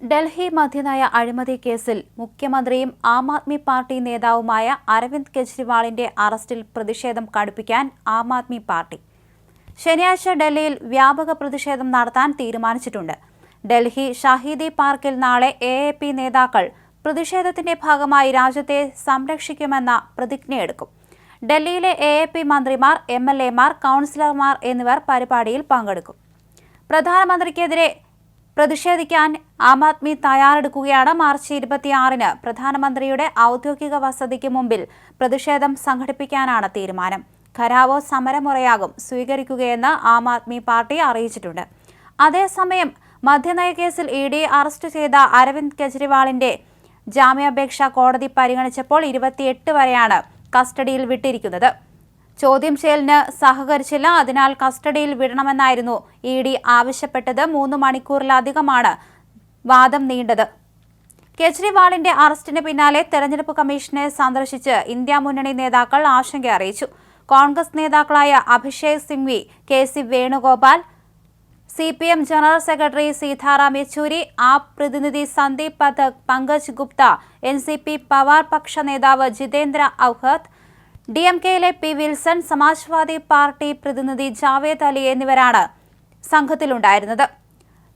ഡൽഹി മധ്യനായ അഴിമതി കേസിൽ മുഖ്യമന്ത്രിയും ആം ആദ്മി പാർട്ടി നേതാവുമായ അരവിന്ദ് കെജ്രിവാളിന്റെ അറസ്റ്റിൽ പ്രതിഷേധം കടുപ്പിക്കാൻ ആം ആദ്മി പാർട്ടി. ശനിയാഴ്ച ഡൽഹിയിൽ വ്യാപക പ്രതിഷേധം നടത്താൻ തീരുമാനിച്ചിട്ടുണ്ട്. ഡൽഹി ഷഹീദി പാർക്കിൽ നാളെ എ എ പി നേതാക്കൾ പ്രതിഷേധത്തിന്റെ ഭാഗമായി രാജ്യത്തെ സംരക്ഷിക്കുമെന്ന പ്രതിജ്ഞയെടുക്കും. ഡൽഹിയിലെ എ എ പി മന്ത്രിമാർ എം എൽ എമാർ കൗൺസിലർമാർ എന്നിവർ പരിപാടിയിൽ പങ്കെടുക്കും. പ്രധാനമന്ത്രിക്കെതിരെ പ്രതിഷേധിക്കാൻ ആം ആദ്മി തയ്യാറെടുക്കുകയാണ് മാർച്ച് ഇരുപത്തിയാറിന് പ്രധാനമന്ത്രിയുടെ ഔദ്യോഗിക വസതിക്ക് മുമ്പിൽ പ്രതിഷേധം സംഘടിപ്പിക്കാനാണ് തീരുമാനം. ഖരാവോ സമരമുറയാകും സ്വീകരിക്കുകയെന്ന് ആം ആദ്മി പാർട്ടി അറിയിച്ചിട്ടുണ്ട്. അതേസമയം മദ്യനയ കേസിൽ ഇ ഡി അറസ്റ്റ് ചെയ്ത അരവിന്ദ് കെജ്രിവാളിന്റെ ജാമ്യാപേക്ഷ കോടതി പരിഗണിച്ചപ്പോൾ ഇരുപത്തിയെട്ട് വരെയാണ് കസ്റ്റഡിയിൽ വിട്ടിരിക്കുന്നത്. ചോദ്യം ചെയ്യലിന് സഹകരിച്ചില്ല. അതിനാൽ കസ്റ്റഡിയിൽ വിടണമെന്നായിരുന്നു ഇ ഡി ആവശ്യപ്പെട്ടത്. മൂന്ന് മണിക്കൂറിലധികമാണ് വാദം നീണ്ടത്. കെജ്രിവാളിന്റെ അറസ്റ്റിന് പിന്നാലെ തെരഞ്ഞെടുപ്പ് കമ്മീഷനെ സന്ദർശിച്ച് ഇന്ത്യ മുന്നണി നേതാക്കൾ ആശങ്ക അറിയിച്ചു. കോൺഗ്രസ് നേതാക്കളായ Abhishek Singhvi K C Venugopal C P M general secretary Sitaram Yechury AAP പ്രതിനിധി Sandeep Pathak Pankaj Gupta N C P Pawar പക്ഷ നേതാവ് ജിതേന്ദ്ര ഔഹത്ത് ഡി എം കെയിലെ പി വിൽസൺ സമാജ്വാദി പാർട്ടി പ്രതിനിധി ജാവേദ് അലി എന്നിവരാണ് സംഘത്തിലുണ്ടായിരുന്നത്.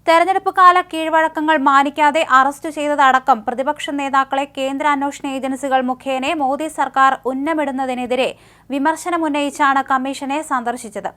തെരഞ്ഞെടുപ്പ് കാല കീഴ്വഴക്കങ്ങൾ മാനിക്കാതെ അറസ്റ്റ് ചെയ്തതടക്കം പ്രതിപക്ഷ നേതാക്കളെ കേന്ദ്ര അന്വേഷണ ഏജൻസികൾ മുഖേന മോദി സർക്കാർ ഉന്നമിടുന്നതിനെതിരെ വിമർശനമുന്നയിച്ചാണ് കമ്മീഷനെ സന്ദർശിച്ചത്.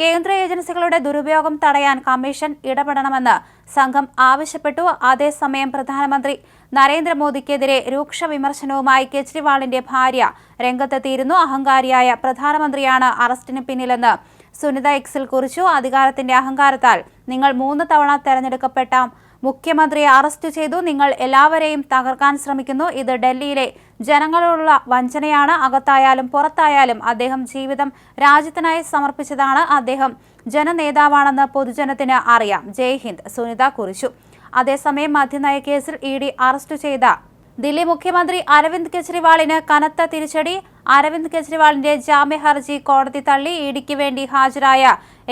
കേന്ദ്ര ഏജൻസികളുടെ ദുരുപയോഗം തടയാൻ കമ്മീഷൻ ഇടപെടണമെന്ന് സംഘം ആവശ്യപ്പെട്ടു. അതേസമയം പ്രധാനമന്ത്രി നരേന്ദ്രമോദിക്കെതിരെ രൂക്ഷ വിമർശനവുമായി കെജ്രിവാളിന്റെ ഭാര്യ രംഗത്തെത്തിയിരുന്നു. അഹങ്കാരിയായ പ്രധാനമന്ത്രിയാണ് അറസ്റ്റിന് പിന്നിലെന്ന് സുനിത എക്സിൽ കുറിച്ചു. അധികാരത്തിന്റെ അഹങ്കാരത്താൽ നിങ്ങൾ മൂന്ന് തവണ തെരഞ്ഞെടുക്കപ്പെട്ട. മുഖ്യമന്ത്രിയെ അറസ്റ്റ് ചെയ്തു. നിങ്ങൾ എല്ലാവരെയും തകർക്കാൻ ശ്രമിക്കുന്നു. ഇത് ഡൽഹിയിലെ ജനങ്ങളോടുള്ള വഞ്ചനയാണ്. അകത്തായാലും പുറത്തായാലും അദ്ദേഹം ജീവിതം രാജ്യത്തിനായി സമർപ്പിച്ചതാണ്. അദ്ദേഹം ജനനേതാവാണെന്ന് പൊതുജനത്തിന് അറിയാം. ജയ് ഹിന്ദ് സുനിത കുറിച്ചു. അതേസമയം മദ്യനയ കേസിൽ ഇ ഡി അറസ്റ്റ് ചെയ്ത ദില്ലി മുഖ്യമന്ത്രി അരവിന്ദ് കെജ്രിവാളിന് കനത്ത തിരിച്ചടി. അരവിന്ദ് കെജ്രിവാളിന്റെ ജാമ്യ ഹർജി കോടതി തള്ളി ഇഡിക്ക് വേണ്ടി ഹാജരായ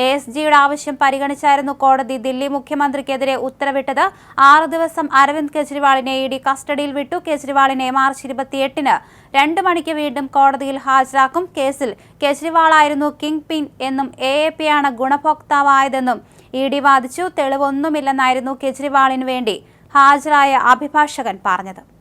എ എസ് ജിയുടെ ആവശ്യം പരിഗണിച്ചായിരുന്നു കോടതി ദില്ലി മുഖ്യമന്ത്രിക്കെതിരെ ഉത്തരവിട്ടത്. ആറ് ദിവസം അരവിന്ദ് കെജ്രിവാളിനെ ഇ ഡി കസ്റ്റഡിയിൽ വിട്ടു. കെജ്രിവാളിനെ മാർച്ച് ഇരുപത്തിയെട്ടിന് രണ്ട് മണിക്ക് വീണ്ടും കോടതിയിൽ ഹാജരാക്കും. കേസിൽ കെജ്രിവാളായിരുന്നു കിങ് പിൻ എന്നും എ എ പി ആണ് ഗുണഭോക്താവായതെന്നും ഇ ഡി വാദിച്ചു. തെളിവൊന്നുമില്ലെന്നായിരുന്നു കെജ്രിവാളിന് വേണ്ടി ഹാജരായ അഭിഭാഷകൻ പറഞ്ഞത്.